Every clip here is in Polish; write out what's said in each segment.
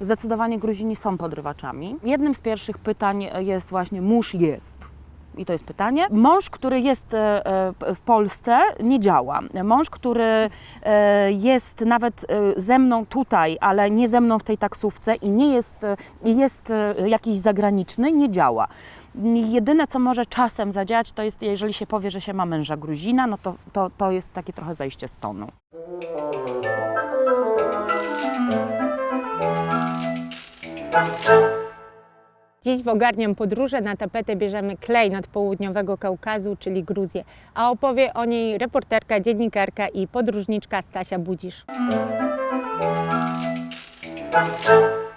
Zdecydowanie Gruzini są podrywaczami. Jednym z pierwszych pytań jest właśnie mąż jest. I to jest pytanie. Mąż, który jest e, e, w Polsce, nie działa. Mąż, który e, jest nawet ze mną tutaj, ale nie ze mną w tej taksówce i nie jest, jest jakiś zagraniczny, nie działa. Jedyne, co może czasem zadziałać, to jest, jeżeli się powie, że się ma męża Gruzina, no to, to, to jest takie trochę zejście z tonu. Dziś w Ogarniam Podróże na tapetę bierzemy klejnot południowego Kaukazu, czyli Gruzję, a opowie o niej reporterka, dziennikarka i podróżniczka Stasia Budzisz.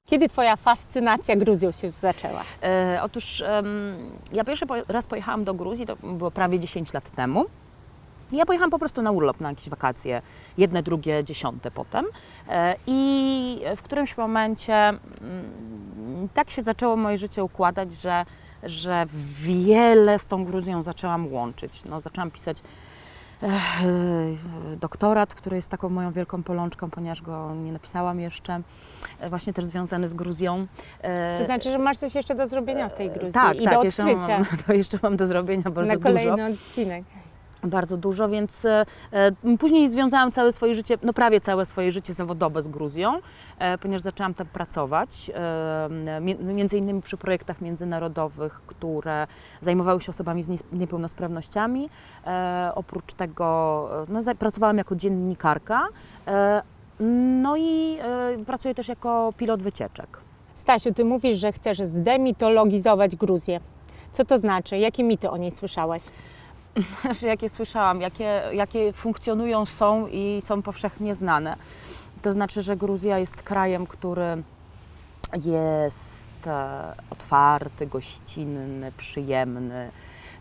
Kiedy Twoja fascynacja Gruzją się zaczęła? E, otóż ja pierwszy raz pojechałam do Gruzji, to było prawie 10 lat temu. Ja pojechałam po prostu na urlop, na jakieś wakacje, jedne, drugie, dziesiąte potem. E, I w którymś momencie mm, tak się zaczęło moje życie układać, że, że wiele z tą Gruzją zaczęłam łączyć. No, zaczęłam pisać eh, doktorat, który jest taką moją wielką polączką, ponieważ go nie napisałam jeszcze, e, właśnie też związany z Gruzją. E, To znaczy, że masz coś jeszcze do zrobienia w tej Gruzji tak, i tak, do jeszcze odkrycia mam, to jeszcze mam do zrobienia bardzo na dużo. kolejny odcinek. Bardzo dużo, więc e, e, później związałam całe swoje życie, no prawie całe swoje życie zawodowe z Gruzją, e, ponieważ zaczęłam tam pracować, mi- między innymi przy projektach międzynarodowych, które zajmowały się osobami z niepełnosprawnościami. Oprócz tego no, pracowałam jako dziennikarka, no i pracuję też jako pilot wycieczek. Stasiu, Ty mówisz, że chcesz zdemitologizować Gruzję. Co to znaczy? Jakie mity o niej słyszałaś? Jakie słyszałam, jakie, jakie funkcjonują, są i są powszechnie znane. To znaczy, że Gruzja jest krajem, który jest e, otwarty, gościnny, przyjemny,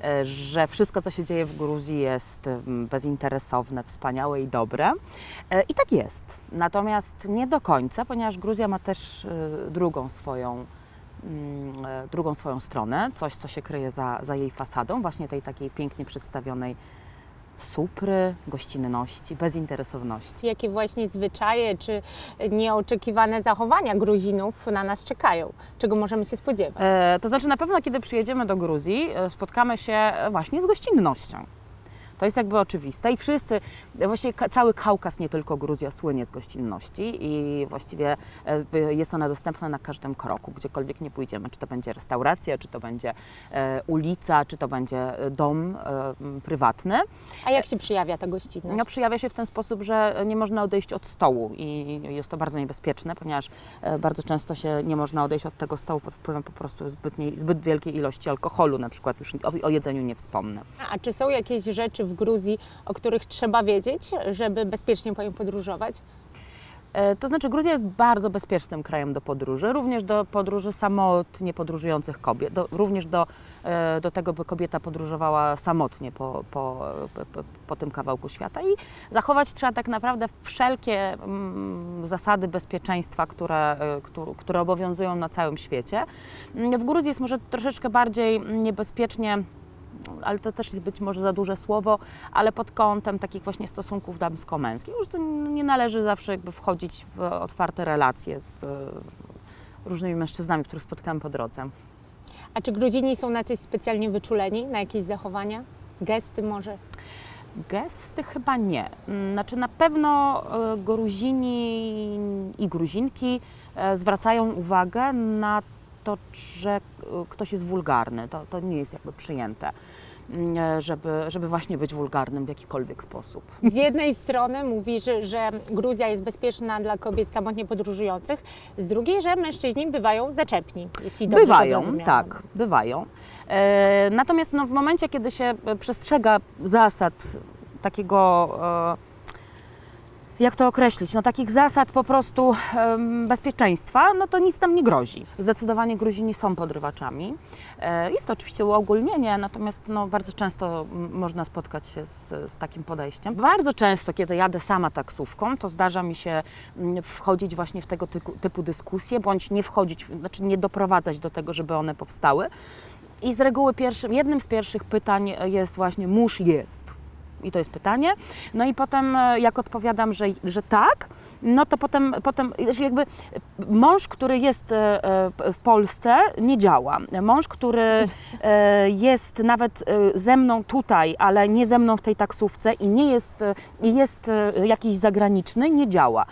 e, że wszystko, co się dzieje w Gruzji jest bezinteresowne, wspaniałe i dobre. E, I tak jest. Natomiast nie do końca, ponieważ Gruzja ma też drugą swoją drugą swoją stronę, coś, co się kryje za, za jej fasadą, właśnie tej takiej pięknie przedstawionej supry, gościnności, bezinteresowności. Jakie właśnie zwyczaje czy nieoczekiwane zachowania Gruzinów na nas czekają? Czego możemy się spodziewać? E, to znaczy na pewno, kiedy przyjedziemy do Gruzji, e, spotkamy się e, właśnie z gościnnością. To jest jakby oczywiste i wszyscy, właściwie cały Kaukaz, nie tylko Gruzja, słynie z gościnności i właściwie e, jest ona dostępna na każdym kroku, gdziekolwiek nie pójdziemy, czy to będzie restauracja, czy to będzie e, ulica, czy to będzie e, dom prywatny. A jak się przyjawia ta gościnność? No, przejawia się w ten sposób, że nie można odejść od stołu i jest to bardzo niebezpieczne, ponieważ bardzo często się nie można odejść od tego stołu pod wpływem po prostu zbytniej, zbyt wielkiej ilości alkoholu, na przykład już o, o jedzeniu nie wspomnę. A czy są jakieś rzeczy w Gruzji, o których trzeba wiedzieć, żeby bezpiecznie po nią podróżować? E, To znaczy Gruzja jest bardzo bezpiecznym krajem do podróży, również do podróży samotnie podróżujących kobiet, do, również do, e, do tego, by kobieta podróżowała samotnie po, po, po, po, tym kawałku świata i zachować trzeba tak naprawdę wszelkie mm, zasady bezpieczeństwa, które, e, któ- które obowiązują na całym świecie. W Gruzji jest może troszeczkę bardziej niebezpiecznie ale to też jest być może za duże słowo, ale pod kątem takich właśnie stosunków damsko-męskich. Po prostu nie należy zawsze jakby wchodzić w otwarte relacje z e, różnymi mężczyznami, których spotkamy po drodze. A czy Gruzini są na coś specjalnie wyczuleni, na jakieś zachowania? Gesty może? Gesty chyba nie. Mm, Znaczy na pewno e, Gruzini i Gruzinki e, zwracają uwagę na to, że e, ktoś jest wulgarny. To, to nie jest jakby przyjęte, mm, e, żeby, żeby właśnie być wulgarnym w jakikolwiek sposób. Z jednej strony mówisz, że Gruzja jest bezpieczna dla kobiet samotnie podróżujących, z drugiej, że mężczyźni bywają zaczepni, jeśli dobrze Bywają, tak, bywają. E, natomiast no, w momencie, kiedy się e, przestrzega zasad takiego, e, jak to określić, no takich zasad po prostu em, bezpieczeństwa, no to nic tam nie grozi. Zdecydowanie Gruzini są podrywaczami. E, jest to oczywiście uogólnienie, natomiast no, bardzo często można spotkać się z, z takim podejściem. Bardzo często, kiedy jadę sama taksówką, to zdarza mi się mm, wchodzić właśnie w tego typu, typu dyskusje, bądź nie wchodzić, znaczy nie doprowadzać do tego, żeby one powstały. I z reguły pierwszym, jednym z pierwszych pytań jest właśnie mąż jest. I to jest pytanie. No i potem, e, jak odpowiadam, że, że tak, no to potem, potem jakby mąż, który jest e, e, w Polsce, nie działa. Mąż, który jest nawet ze mną tutaj, ale nie ze mną w tej taksówce i nie jest, i jest jakiś zagraniczny, nie działa.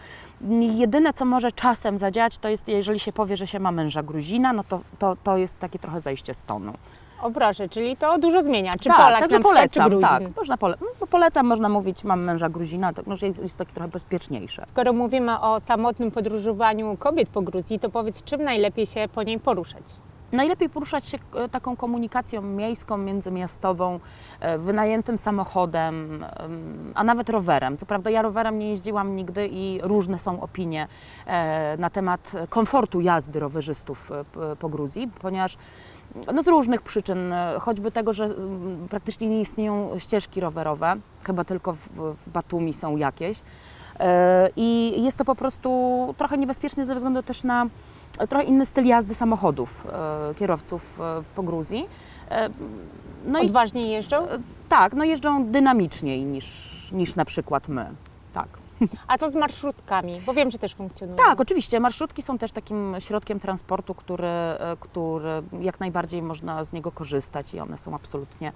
Jedyne, co może czasem zadziałać, to jest, jeżeli się powie, że się ma męża Gruzina, no to, to, to jest takie trochę zejście z tonu. O proszę, czyli to dużo zmienia. Czy tak, Polak także na przykład, czy polecam, Gruzin? tak, można pole- no, polecam, można mówić, mam męża Gruzina, to może jest, takie trochę bezpieczniejsze. Skoro mówimy o samotnym podróżowaniu kobiet po Gruzji, to powiedz, czym najlepiej się po niej poruszać? Najlepiej poruszać się e, taką komunikacją miejską, międzymiastową, e, wynajętym samochodem, em, a nawet rowerem. Co prawda ja rowerem nie jeździłam nigdy i różne są opinie e, na temat komfortu jazdy rowerzystów po Gruzji, ponieważ no z różnych przyczyn, e, choćby tego, że mm, praktycznie nie istnieją ścieżki rowerowe, chyba tylko w, w Batumi są jakieś. E, I jest to po prostu trochę niebezpieczne ze względu też na trochę inny styl jazdy samochodów e, kierowców e, po Gruzji. E, No i Odważnie jeżdżą? tak, no jeżdżą dynamiczniej niż, niż na przykład my. Tak. A co z marszrutkami? Bo wiem, że też funkcjonują. Tak, oczywiście. Marszrutki są też takim środkiem transportu, który, e, który jak najbardziej można z niego korzystać i one są absolutnie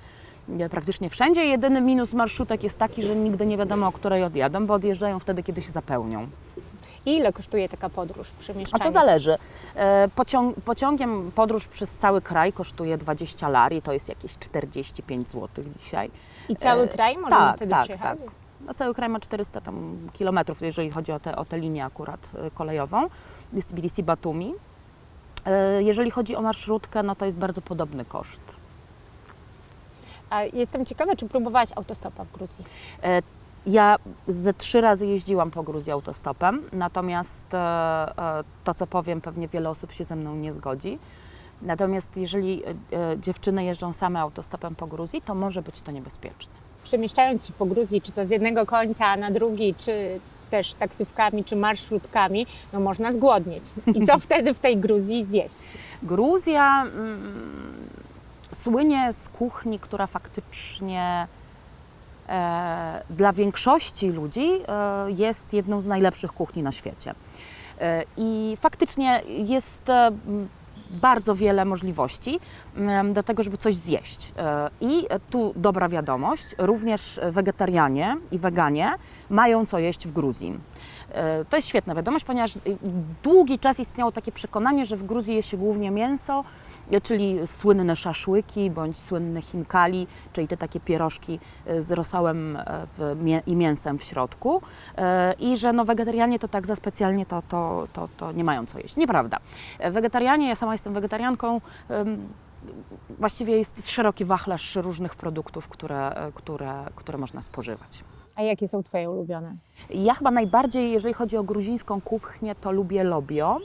e, praktycznie wszędzie. Jedyny minus marszutek jest taki, że nigdy nie wiadomo, o której odjadą, bo odjeżdżają wtedy, kiedy się zapełnią. I ile kosztuje taka podróż, A przemieszczanie to się? zależy. E, Pociąg, pociągiem podróż przez cały kraj kosztuje 20 lari, to jest jakieś 45 zł dzisiaj. I cały kraj można tak, wtedy tak, przyjechać? tak. No, cały kraj ma 400 tam kilometrów, jeżeli chodzi o tę o tę linię akurat e, kolejową. Jest Tbilisi-Batumi. E, Jeżeli chodzi o marszrutkę, no to jest bardzo podobny koszt. A jestem ciekawa, czy próbowałaś autostopa w Gruzji? E, Ja ze trzy razy jeździłam po Gruzji autostopem, natomiast e, e, to, co powiem, pewnie wiele osób się ze mną nie zgodzi. Natomiast jeżeli dziewczyny jeżdżą same autostopem po Gruzji, to może być to niebezpieczne. Przemieszczając się po Gruzji, czy to z jednego końca na drugi, czy też taksówkami, czy marszrutkami, no można zgłodnieć. I co wtedy w tej Gruzji zjeść? Gruzja mm, słynie z kuchni, która faktycznie e, dla większości ludzi e, jest jedną z najlepszych kuchni na świecie. E, I faktycznie jest e, bardzo wiele możliwości do tego, żeby coś zjeść. E, I tu dobra wiadomość, również wegetarianie i weganie mają co jeść w Gruzji. E, To jest świetna wiadomość, ponieważ długi czas istniało takie przekonanie, że w Gruzji je się głównie mięso, czyli słynne szaszłyki bądź słynne chinkali, czyli te takie pierożki e, z rosołem e, i mięsem w środku E, i że no, wegetarianie to tak za specjalnie to, to, to, to nie mają co jeść. Nieprawda. Wegetarianie, ja sama jestem wegetarianką, właściwie jest szeroki wachlarz różnych produktów, które, które, które można spożywać. A jakie są Twoje ulubione? Ja chyba najbardziej, jeżeli chodzi o gruzińską kuchnię, to lubię lobio.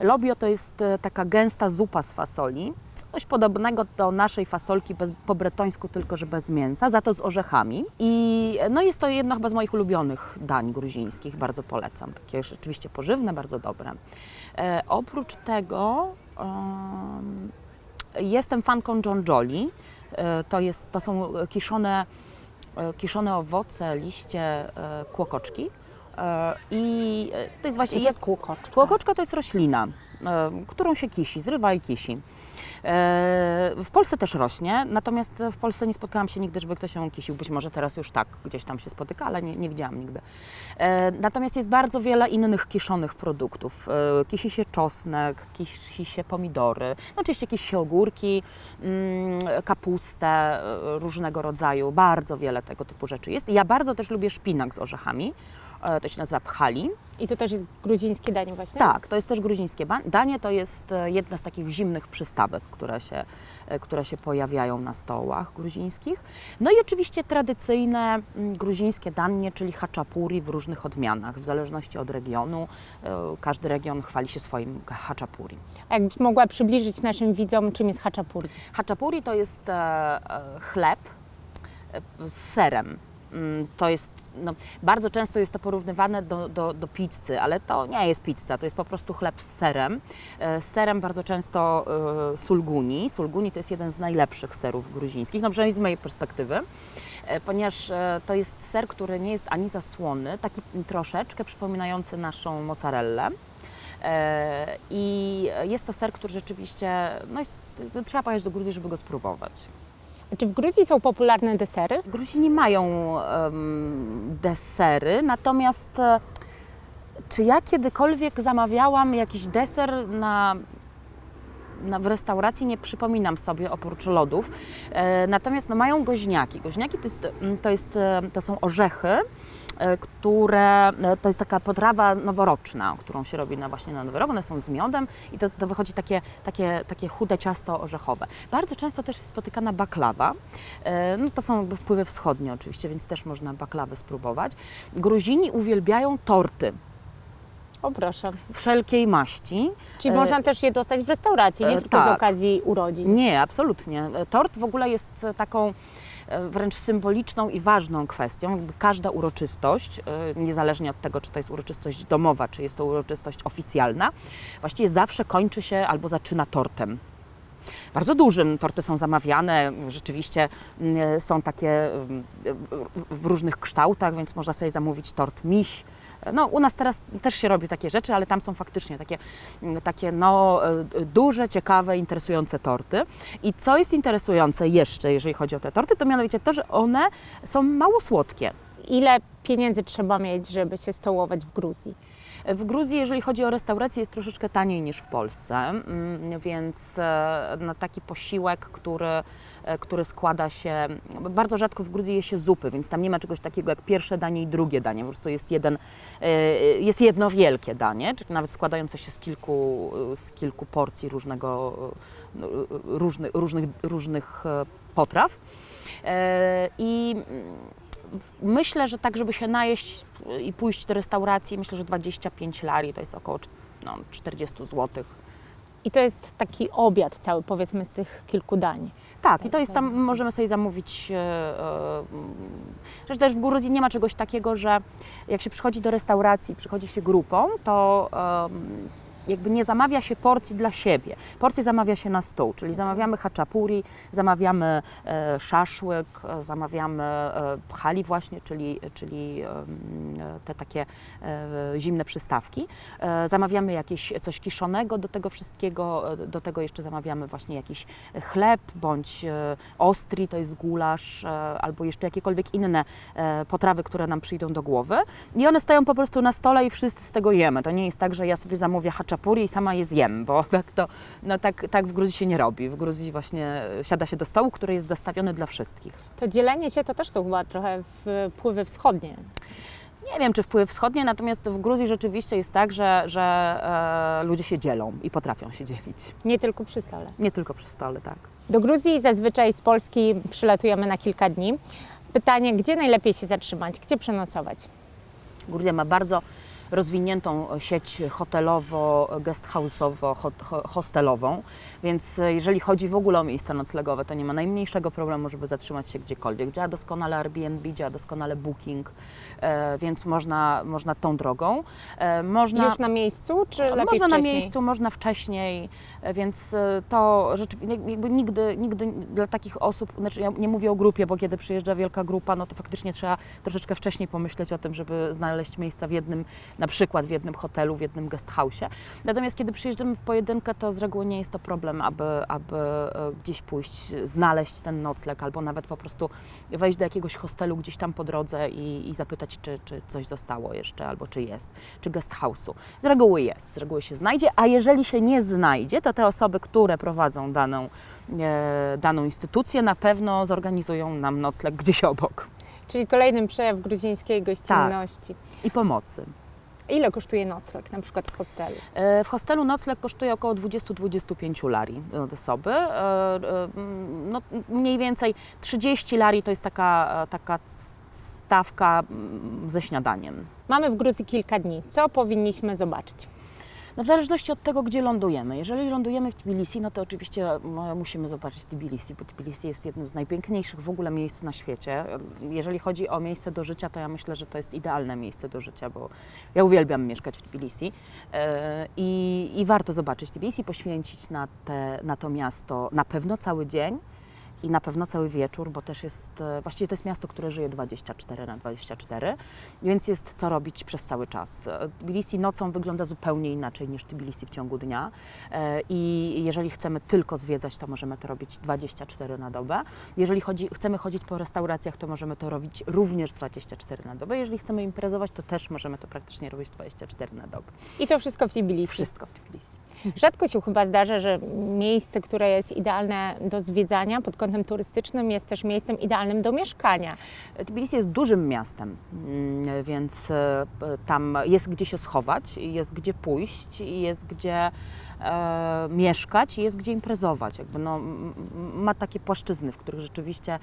Lobio to jest e, taka gęsta zupa z fasoli. Coś podobnego do naszej fasolki bez, po bretońsku, tylko że bez mięsa, za to z orzechami. I e, no jest to jedno chyba z moich ulubionych dań gruzińskich, bardzo polecam. Takie rzeczywiście pożywne, bardzo dobre. E, oprócz tego em, jestem fanką John Jolly. E, to, jest, to są e, kiszone kiszone owoce, liście e, kłokoczki. E, I e, to jest właśnie. jest kłukoczka? Kłokoczka to jest roślina, e, którą się kisi, zrywa i kisi. E, W Polsce też rośnie, natomiast w Polsce nie spotkałam się nigdy, żeby ktoś ją kisił. Być może teraz już tak, gdzieś tam się spotyka, ale nie, nie widziałam nigdy. E, Natomiast jest bardzo wiele innych kiszonych produktów. E, Kisi się czosnek, kisi się pomidory, no oczywiście kisi się ogórki, mm, kapustę różnego rodzaju. Bardzo wiele tego typu rzeczy jest. Ja bardzo też lubię szpinak z orzechami. E, To się nazywa pchali. I to też jest gruzińskie danie właśnie? Tak, to jest też gruzińskie danie. To jest e, jedna z takich zimnych przystawek, które się, e, które się pojawiają na stołach gruzińskich. No i oczywiście tradycyjne mm, gruzińskie danie, czyli haczapuri w różnych odmianach, w zależności od regionu. Każdy region chwali się swoim haczapuri. A jakbyś mogła przybliżyć naszym widzom, czym jest haczapuri? Haczapuri to jest chleb z serem. mm, to jest, no, bardzo często jest to porównywane do, do, do pizzy, ale to nie jest pizza, to jest po prostu chleb z serem. E, Z serem bardzo często e, sulguni. Sulguni to jest jeden z najlepszych serów gruzińskich, no przynajmniej z mojej perspektywy, e, ponieważ to jest ser, który nie jest ani za słony, taki troszeczkę przypominający naszą mozzarellę. I jest to ser, który rzeczywiście, no jest, trzeba pojechać do Gruzji, żeby go spróbować. Czy w Gruzji są popularne desery? Gruzini mają em, desery, natomiast e, czy ja kiedykolwiek zamawiałam jakiś deser na, w restauracji, nie przypominam sobie oprócz lodów. E, natomiast no, mają goźniaki. Goźniaki to, jest, to, jest, e, to są orzechy, które e, to jest taka potrawa noworoczna, którą się robi na właśnie na Nowy Rok. One są z miodem i to, to wychodzi takie, takie, takie chude ciasto orzechowe. Bardzo często też jest spotykana baklawa. E, No, to są jakby wpływy wschodnie oczywiście, więc też można baklawy spróbować. Gruzini uwielbiają torty O proszę. wszelkiej maści. Czyli E, można też je dostać w restauracji, nie e, tylko z tak. okazji urodzin. Nie, absolutnie. Tort w ogóle jest e, taką e, wręcz symboliczną i ważną kwestią. Każda uroczystość, e, niezależnie od tego, czy to jest uroczystość domowa, czy jest to uroczystość oficjalna, właściwie zawsze kończy się albo zaczyna tortem. Bardzo dużym. Torty są zamawiane, rzeczywiście mm, są takie mm, w- w różnych kształtach, więc można sobie zamówić tort miś. No, u nas teraz też się robi takie rzeczy, ale tam są faktycznie takie, mm, takie no, e, duże, ciekawe, interesujące torty. I co jest interesujące jeszcze, jeżeli chodzi o te torty, to mianowicie to, że one są mało słodkie. Ile pieniędzy trzeba mieć, żeby się stołować w Gruzji? W Gruzji, jeżeli chodzi o restaurację, jest troszeczkę taniej niż w Polsce, mm, więc e, na taki posiłek, który, e, który składa się. Bardzo rzadko w Gruzji je się zupy, więc tam nie ma czegoś takiego jak pierwsze danie i drugie danie. Po prostu jest, jeden, e, jest jedno wielkie danie, czyli nawet składające się z kilku, z kilku porcji różnego, różnych, różnych, różnych potraw. I myślę, że tak, żeby się najeść i pójść do restauracji, myślę, że 25 lari to jest około no, 40 zł. I to jest taki obiad cały, powiedzmy, z tych kilku dań. Tak, i to jest tam, możemy sobie zamówić. E, e, też w Gruzji nie ma czegoś takiego, że jak się przychodzi do restauracji, przychodzi się grupą, to jakby nie zamawia się porcji dla siebie. Porcje zamawia się na stół, czyli zamawiamy haczapuri, zamawiamy e, szaszłyk, zamawiamy e, pchali właśnie, czyli, czyli e, te takie e, zimne przystawki. E, zamawiamy jakieś coś kiszonego do tego wszystkiego, e, do tego jeszcze zamawiamy właśnie jakiś chleb bądź e, ostri, to jest gulasz, e, albo jeszcze jakiekolwiek inne e, potrawy, które nam przyjdą do głowy. I one stoją po prostu na stole i wszyscy z tego jemy. To nie jest tak, że ja sobie zamówię haczapuri i sama je zjem, bo tak to, no tak, tak w Gruzji się nie robi. W Gruzji właśnie siada się do stołu, który jest zastawiony dla wszystkich. To dzielenie się to też są chyba trochę wpływy wschodnie. Nie wiem, czy wpływy wschodnie, natomiast w Gruzji rzeczywiście jest tak, że, że e, ludzie się dzielą i potrafią się dzielić. Nie tylko przy stole. Nie tylko przy stole, tak. Do Gruzji zazwyczaj z Polski przylatujemy na kilka dni. Pytanie, gdzie najlepiej się zatrzymać, gdzie przenocować? Gruzja ma bardzo rozwiniętą sieć hotelowo-guesthouse'owo-hostelową, więc jeżeli chodzi w ogóle o miejsca noclegowe, to nie ma najmniejszego problemu, żeby zatrzymać się gdziekolwiek. Działa doskonale Airbnb, działa doskonale Booking, e, więc można, można tą drogą. E, można, Już na miejscu, czy lepiej można na wcześniej? miejscu, można wcześniej, więc e, to rzeczywiście nigdy, nigdy dla takich osób, znaczy ja nie mówię o grupie, bo kiedy przyjeżdża wielka grupa, no to faktycznie trzeba troszeczkę wcześniej pomyśleć o tym, żeby znaleźć miejsca w jednym, na przykład w jednym hotelu, w jednym guest house'ie. Natomiast kiedy przyjeżdżamy w pojedynkę, to z reguły nie jest to problem, aby, aby e, gdzieś pójść, znaleźć ten nocleg, albo nawet po prostu wejść do jakiegoś hostelu gdzieś tam po drodze i, i zapytać, czy, czy coś zostało jeszcze, albo czy jest, czy guest house'u. Z reguły jest, z reguły się znajdzie, a jeżeli się nie znajdzie, to te osoby, które prowadzą daną, e, daną instytucję, na pewno zorganizują nam nocleg gdzieś obok. Czyli kolejny przejaw gruzińskiej gościnności. I pomocy. Ile kosztuje nocleg, na przykład w hostelu? E, W hostelu nocleg kosztuje około 20-25 lari od osoby. E, e, No, mniej więcej 30 lari to jest taka, taka stawka mm, ze śniadaniem. Mamy w Gruzji kilka dni. Co powinniśmy zobaczyć? No w zależności od tego, gdzie lądujemy. Jeżeli lądujemy w Tbilisi, no to oczywiście musimy zobaczyć Tbilisi, bo Tbilisi jest jednym z najpiękniejszych w ogóle miejsc na świecie. Jeżeli chodzi o miejsce do życia, to ja myślę, że to jest idealne miejsce do życia, bo ja uwielbiam mieszkać w Tbilisi e, i, i warto zobaczyć Tbilisi, poświęcić na, te, na to miasto na pewno cały dzień. I na pewno cały wieczór, bo też jest, e, właściwie to jest miasto, które żyje 24 na 24, więc jest co robić przez cały czas. E, Tbilisi nocą wygląda zupełnie inaczej niż Tbilisi w ciągu dnia e, i jeżeli chcemy tylko zwiedzać, to możemy to robić 24 na dobę. Jeżeli chodzi, chcemy chodzić po restauracjach, to możemy to robić również 24 na dobę. Jeżeli chcemy imprezować, to też możemy to praktycznie robić 24 na dobę. I to wszystko w Tbilisi. Wszystko w Tbilisi. Rzadko się chyba zdarza, że miejsce, które jest idealne do zwiedzania pod kątem turystycznym, jest też miejscem idealnym do mieszkania. Tbilisi jest dużym miastem, mm, więc e, tam jest gdzie się schować, jest gdzie pójść, jest gdzie e, mieszkać, jest gdzie imprezować. Jakby no, ma takie płaszczyzny, w których rzeczywiście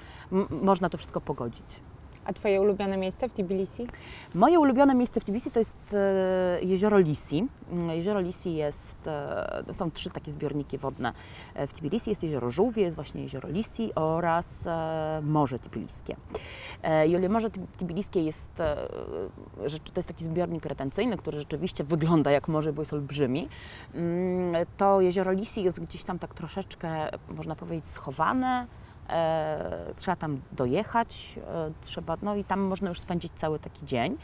można to wszystko pogodzić. A Twoje ulubione miejsce w Tbilisi? Moje ulubione miejsce w Tbilisi to jest e, jezioro Lisi. Mm, Jezioro Lisi jest, e, to są trzy takie zbiorniki wodne e, w Tbilisi. Jest jezioro Żółwie, jest właśnie jezioro Lisi oraz Morze Tbiliskie. E, I Morze Tb- Tbiliskie jest, to jest taki zbiornik retencyjny, który rzeczywiście wygląda jak morze, bo jest olbrzymi. Mm, To jezioro Lisi jest gdzieś tam tak troszeczkę, można powiedzieć, schowane. E, trzeba tam dojechać, e, trzeba, no i tam można już spędzić cały taki dzień.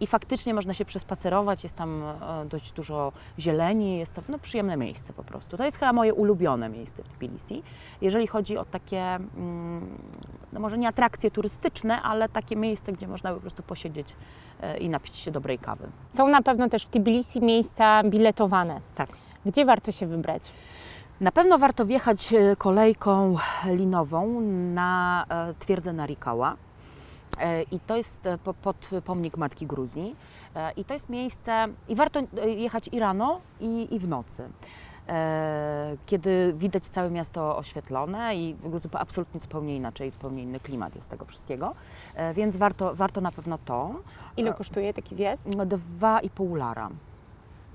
I faktycznie można się przespacerować, jest tam e, dość dużo zieleni, jest to no, przyjemne miejsce po prostu. To jest chyba moje ulubione miejsce w Tbilisi. Jeżeli chodzi o takie, mm, no może nie atrakcje turystyczne, ale takie miejsce, gdzie można po prostu posiedzieć e, i napić się dobrej kawy. Są na pewno też w Tbilisi miejsca biletowane. Tak. Gdzie warto się wybrać? Na pewno warto wjechać e, kolejką linową na e, twierdzę Narikała. E, I to jest po- pod pomnik Matki Gruzji. I to jest miejsce, i warto jechać i rano, i, i w nocy. Kiedy widać całe miasto oświetlone i w ogóle absolutnie zupełnie inaczej, zupełnie inny klimat jest tego wszystkiego. Więc warto, warto na pewno to. Ile kosztuje taki wjazd? Dwa i pół lara.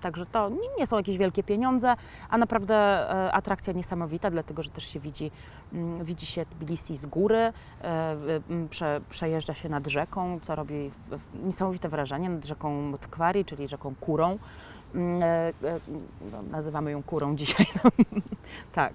Także to nie, są jakieś wielkie pieniądze, a naprawdę e, atrakcja niesamowita, dlatego że też się widzi, mm, widzi się Tbilisi z góry, e, prze, przejeżdża się nad rzeką, co robi niesamowite wrażenie, nad rzeką Tkwari, czyli rzeką Kurą. Mm, e, no, nazywamy ją Kurą dzisiaj. tak.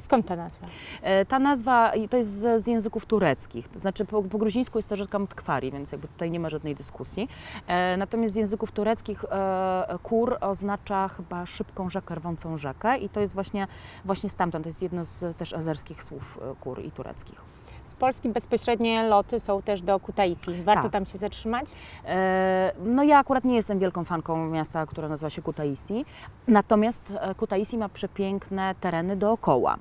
Skąd ta nazwa? E, Ta nazwa to jest z, z języków tureckich, to znaczy po, po gruzińsku jest to rzeka Mtkwari, więc jakby tutaj nie ma żadnej dyskusji. E, natomiast z języków tureckich e, kur oznacza chyba szybką rzekę, rwącą rzekę i to jest właśnie, właśnie stamtąd, to jest jedno z też azerskich słów e, kur i tureckich. Z Polski bezpośrednie loty są też do Kutaisi. Warto Tak. tam się zatrzymać? E, No ja akurat nie jestem wielką fanką miasta, które nazywa się Kutaisi, natomiast e, Kutaisi ma przepiękne tereny dookoła.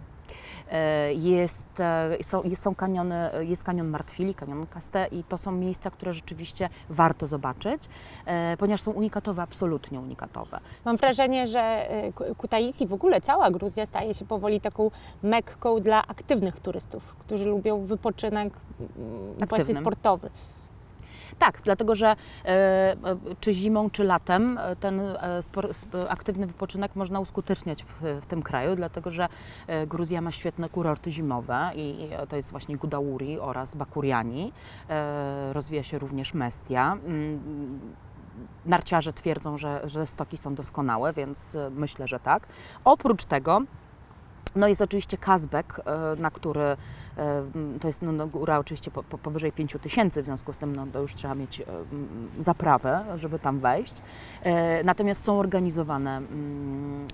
E, Jest, e, są, są kaniony, jest kanion Martwili, kanion Kaste i to są miejsca, które rzeczywiście warto zobaczyć, e, ponieważ są unikatowe, absolutnie unikatowe. Mam wrażenie, że Ku- Kutaisi, w ogóle cała Gruzja staje się powoli taką mekką dla aktywnych turystów, którzy lubią wypoczynek mm, właśnie Aktywnym. sportowy. Tak, dlatego że e, e, czy zimą, czy latem e, ten aktywny wypoczynek można uskuteczniać w, w tym kraju, dlatego że Gruzja ma świetne kurorty zimowe i to jest właśnie Gudauri oraz Bakuriani. Rozwija się również Mestia. Mm, Narciarze twierdzą, że, że stoki są doskonałe, więc myślę, że tak. Oprócz tego no jest oczywiście Kazbek, na który to jest no, no, góra oczywiście po, po, powyżej 5 tysięcy, w związku z tym no, to już trzeba mieć e, zaprawę, żeby tam wejść. E, Natomiast są organizowane, mm,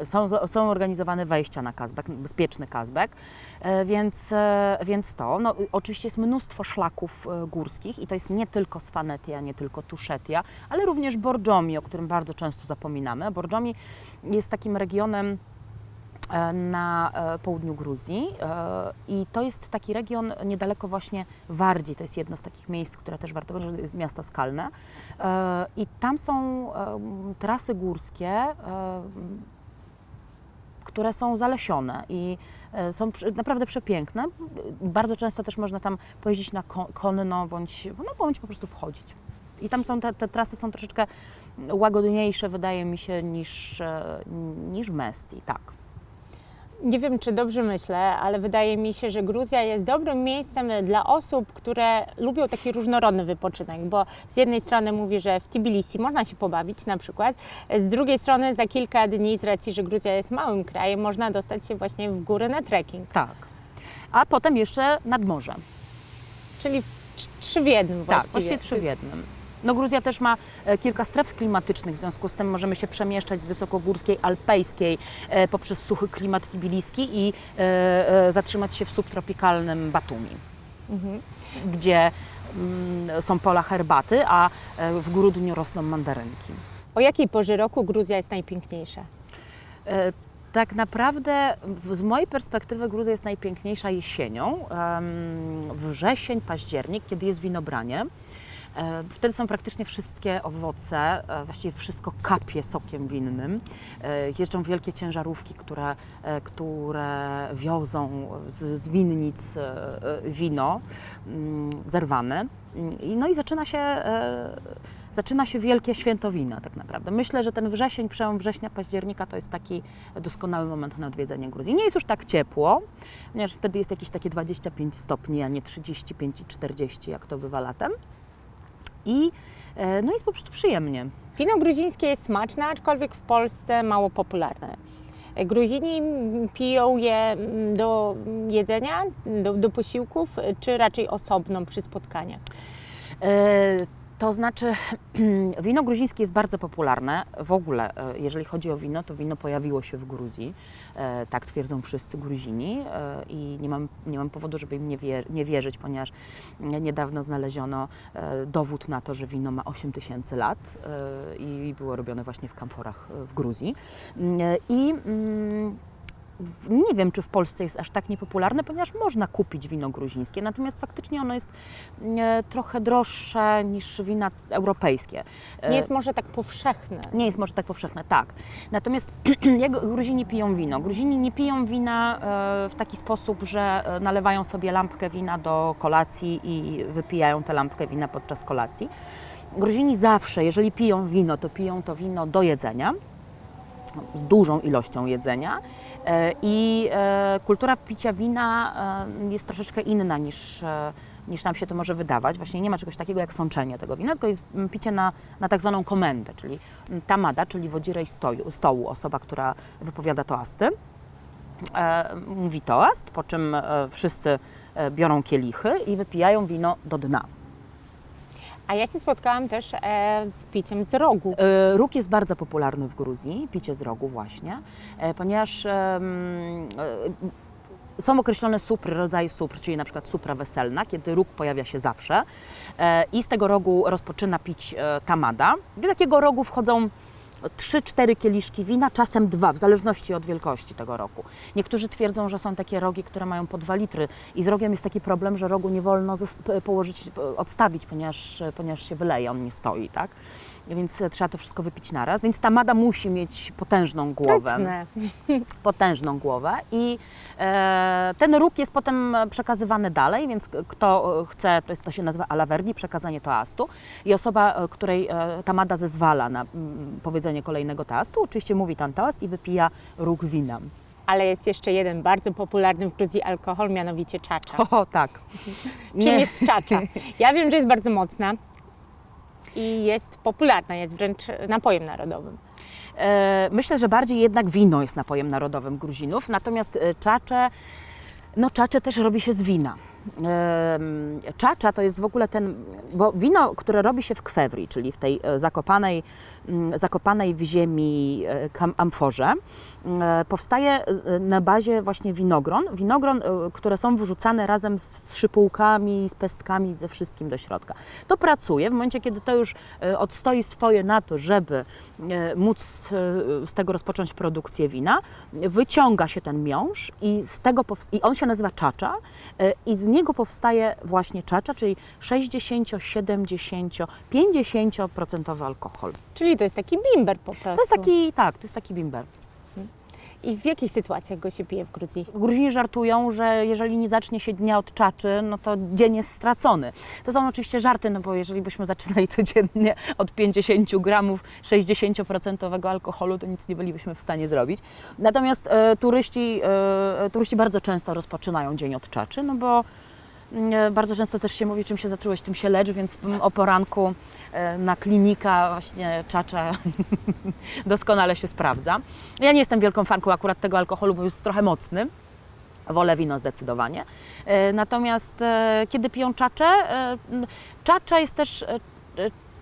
e, są, są organizowane wejścia na Kazbek, bezpieczny Kazbek, e, więc, e, więc to. No, oczywiście jest mnóstwo szlaków e, górskich i to jest nie tylko Sfanetia, nie tylko Tuszetia, ale również Borjomi, o którym bardzo często zapominamy. Borjomi jest takim regionem, e, na e, południu Gruzji e, i to jest taki region niedaleko właśnie Wardzi, to jest jedno z takich miejsc, które też warto, to jest miasto skalne E, i tam są e, trasy górskie, e, które są zalesione i e, są naprawdę przepiękne. Bardzo często też można tam pojeździć na ko- konno bądź, no, bądź po prostu wchodzić. I tam są te, te trasy są troszeczkę łagodniejsze wydaje mi się niż, e, niż Mesti, tak. Nie wiem, czy dobrze myślę, ale wydaje mi się, że Gruzja jest dobrym miejscem dla osób, które lubią taki różnorodny wypoczynek, bo z jednej strony mówi, że w Tbilisi można się pobawić na przykład, z drugiej strony za kilka dni, z racji, że Gruzja jest małym krajem, można dostać się właśnie w góry na trekking, Tak. A potem jeszcze nad morze. czyli trz- trzy w jednym Tak, właściwie. właściwie trzy w jednym. No Gruzja też ma e, kilka stref klimatycznych, w związku z tym możemy się przemieszczać z wysokogórskiej, alpejskiej e, poprzez suchy klimat tbiliski i e, zatrzymać się w subtropikalnym Batumi, gdzie mm, są pola herbaty, a w grudniu rosną mandarynki. O jakiej porze roku Gruzja jest najpiękniejsza? Tak naprawdę z mojej perspektywy Gruzja jest najpiękniejsza jesienią, wrzesień, październik, kiedy jest winobranie. E, Wtedy są praktycznie wszystkie owoce, e, właściwie wszystko kapie sokiem winnym. E, Jeżdżą wielkie ciężarówki, które, które wiozą z, z winnic wino mm, zerwane. No i zaczyna się, zaczyna się wielkie święto wina tak naprawdę. Myślę, że ten wrzesień, przełom września, października to jest taki doskonały moment na odwiedzenie Gruzji. Nie jest już tak ciepło, ponieważ wtedy jest jakieś takie 25 stopni, a nie 35 i 40, jak to bywa latem. I e, no jest po prostu przyjemnie. Wino gruzińskie jest smaczne, aczkolwiek w Polsce mało popularne. Gruzini piją je do jedzenia, do, do posiłków, czy raczej osobno przy spotkaniach? To znaczy, wino gruzińskie jest bardzo popularne. W ogóle, e, jeżeli chodzi o wino, to wino pojawiło się w Gruzji. E, Tak twierdzą wszyscy Gruzini e, i nie mam, nie mam powodu, żeby im nie, wier- nie wierzyć, ponieważ niedawno znaleziono dowód na to, że wino ma 8 tysięcy lat i było robione właśnie w kamforach w Gruzji. I mm, nie wiem, czy w Polsce jest aż tak niepopularne, ponieważ można kupić wino gruzińskie, natomiast faktycznie ono jest e, trochę droższe niż wina europejskie. E, Nie jest może tak powszechne. nie jest może tak powszechne, tak. Natomiast jak Gruzini piją wino? Gruzini nie piją wina e, w taki sposób, że e, nalewają sobie lampkę wina do kolacji i wypijają tę lampkę wina podczas kolacji. Gruzini zawsze, jeżeli piją wino, to piją to wino do jedzenia, z dużą ilością jedzenia. E, I e, kultura picia wina e, jest troszeczkę inna niż, niż nam się to może wydawać. Właśnie nie ma czegoś takiego jak sączenie tego wina, tylko jest picie na, na tak zwaną komendę, czyli tamada, czyli wodzirej stoju, stołu, osoba, która wypowiada toasty. Mówi toast, po czym wszyscy biorą kielichy i wypijają wino do dna. A ja się spotkałam też e, z piciem z rogu. E, Róg jest bardzo popularny w Gruzji, picie z rogu właśnie, e, ponieważ e, są określone supry, rodzaje supr, czyli na przykład supra weselna, kiedy róg pojawia się zawsze e, i z tego rogu rozpoczyna pić e, tamada. Do takiego rogu wchodzą 3-4 kieliszki wina, czasem dwa, w zależności od wielkości tego roku. Niektórzy twierdzą, że są takie rogi, które mają po 2 litry i z rogiem jest taki problem, że rogu nie wolno położyć, odstawić, ponieważ, ponieważ się wyleje, on nie stoi, tak? Więc e, trzeba to wszystko wypić naraz, więc tamada musi mieć potężną głowę Sprytne. potężną głowę i e, ten róg jest potem przekazywany dalej, więc kto e, chce, to, jest, to się nazywa alaverdi, przekazanie toastu i osoba, e, której e, tamada zezwala na mm, powiedzenie kolejnego toastu, oczywiście mówi ten toast i wypija róg wina. Ale jest jeszcze jeden bardzo popularny w Gruzji alkohol, mianowicie czacza. O, tak. Czym Nie. jest czacza? Ja wiem, że jest bardzo mocna i jest popularna, jest wręcz napojem narodowym. E, Myślę, że bardziej jednak wino jest napojem narodowym Gruzinów, natomiast e, czacze, no czacze też robi się z wina. Czacza to jest w ogóle ten, bo wino, które robi się w kwewri, czyli w tej e, zakopanej, zakopanej w ziemi e, amforze, e, powstaje na bazie właśnie winogron. Winogron, które są wrzucane razem z szypułkami, z pestkami, ze wszystkim do środka. To pracuje w momencie, kiedy to już odstoi swoje na to, żeby móc z tego rozpocząć produkcję wina, wyciąga się ten miąższ i z tego i on się nazywa czacza i z niego powstaje właśnie czacza, czyli 60, 70, 50% alkohol. Czyli to jest taki bimber po prostu. To jest taki, tak, to jest taki bimber. I w jakich sytuacjach go się pije w Gruzji? Gruzini żartują, że jeżeli nie zacznie się dnia od czaczy, no to dzień jest stracony. To są oczywiście żarty, no bo jeżeli byśmy zaczynali codziennie od 50 gramów 60% alkoholu, to nic nie bylibyśmy w stanie zrobić. Natomiast e, turyści, e, turyści bardzo często rozpoczynają dzień od czaczy, no bo bardzo często też się mówi, czym się zatrułeś, tym się lecz, więc mm, o poranku e, na klinika właśnie czacza doskonale się sprawdza. Ja nie jestem wielką fanką akurat tego alkoholu, bo jest trochę mocny. Wolę wino zdecydowanie. E, Natomiast e, kiedy piją czacze, e, czacza jest też e, e,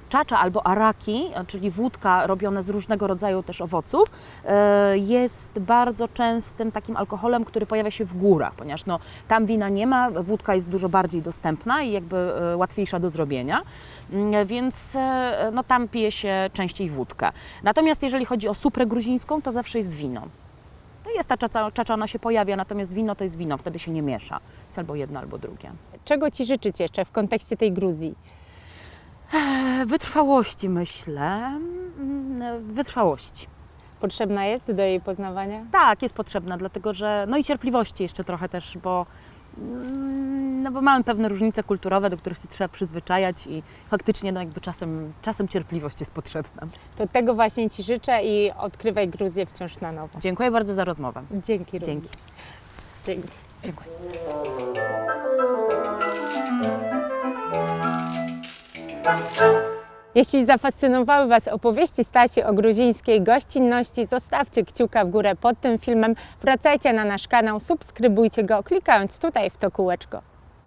czacza albo araki, czyli wódka robione z różnego rodzaju też owoców, e, jest bardzo częstym takim alkoholem, który pojawia się w górach, ponieważ no, tam wina nie ma, wódka jest dużo bardziej dostępna i jakby e, łatwiejsza do zrobienia, Mm, więc e, no, tam pije się częściej wódkę. Natomiast jeżeli chodzi o suprę gruzińską, to zawsze jest wino. No jest ta czacza, czacza, ona się pojawia, natomiast wino to jest wino, wtedy się nie miesza. Jest albo jedno, albo drugie. Czego Ci życzyć jeszcze w kontekście tej Gruzji? E, Wytrwałości myślę. Mm, Wytrwałości. Potrzebna jest do jej poznawania? Tak, jest potrzebna, dlatego że. No i cierpliwości jeszcze trochę też, bo. mm, No bo mamy pewne różnice kulturowe, do których się trzeba przyzwyczajać i faktycznie no jakby czasem, czasem cierpliwość jest potrzebna. To tego właśnie Ci życzę i odkrywaj Gruzję wciąż na nowo. Dziękuję bardzo za rozmowę. Dzięki. również. Dzięki. Dzięki. Dziękuję. Jeśli zafascynowały Was opowieści Stasi o gruzińskiej gościnności, zostawcie kciuka w górę pod tym filmem, wracajcie na nasz kanał, subskrybujcie go klikając tutaj w to kółeczko.